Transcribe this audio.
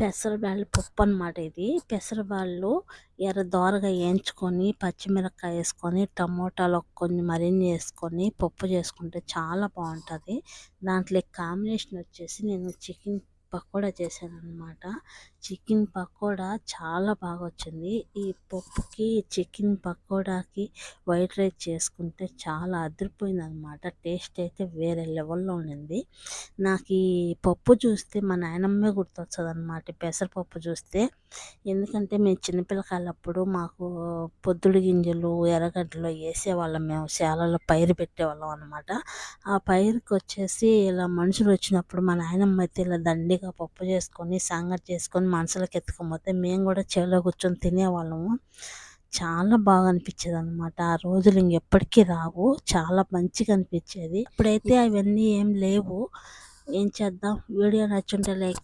పెసరబ్యాళ్ళు పప్పు అనమాట ఇది. పెసరబ్యాళ్ళు ఎర్ర దోరగా వేయించుకొని పచ్చిమిరపకాయ వేసుకొని టమోటాలు కొన్ని మరిన్ని వేసుకొని పప్పు చేసుకుంటే చాలా బాగుంటుంది. దాంట్లో కాంబినేషన్ వచ్చేసి నేను చికెన్ పకోడా చేశాను అనమాట చికెన్ పకోడా చాలా బాగా వచ్చింది ఈ పప్పుకి చికెన్ పకోడాకి వైట్ రైస్ చేసుకుంటే చాలా అదిరిపోయింది అనమాట టేస్ట్ అయితే వేరే లెవెల్లో ఉండింది. నాకు ఈ పప్పు చూస్తే మా నాయనమ్మే గుర్తొస్తుంది అనమాట పెసరపప్పు చూస్తే. ఎందుకంటే మేము చిన్నపిల్లకాయలప్పుడు మాకు పొద్దుడు గింజలు ఎర్రగడ్డలు వేసేవాళ్ళం. మేము శాలలో పైరు పెట్టేవాళ్ళం అనమాట ఆ పైరుకి వచ్చేసి ఇలా మనుషులు వచ్చినప్పుడు మా నాయనమ్మ అయితే ఇలా దండి దండిగా పప్పు చేసుకొని సంగటి చేసుకొని మనసులకు ఎత్తుకోపోతే మేము కూడా చేలో కూర్చొని తినేవాళ్ళము. చాలా బాగా అనిపించేది అనమాట ఆ రోజులు ఇంకెప్పటికీ రావు. చాలా మంచిగా అనిపించేది. ఇప్పుడైతే అవన్నీ ఏం లేవు. ఏం చేద్దాం? Video నచ్చుంటే like